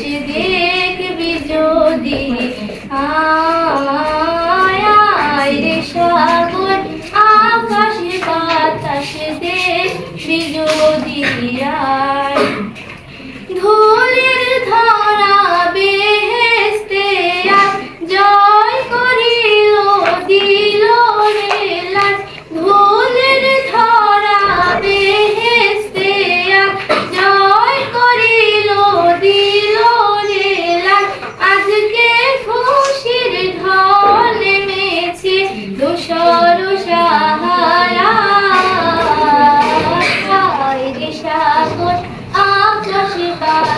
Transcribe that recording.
বসে দেখবি যদি? আয় রে সাগর আকাশে বাতাসে দেখবি যদি? আয়। ঢোলের ধার দোষর সাহারা আকাশে বা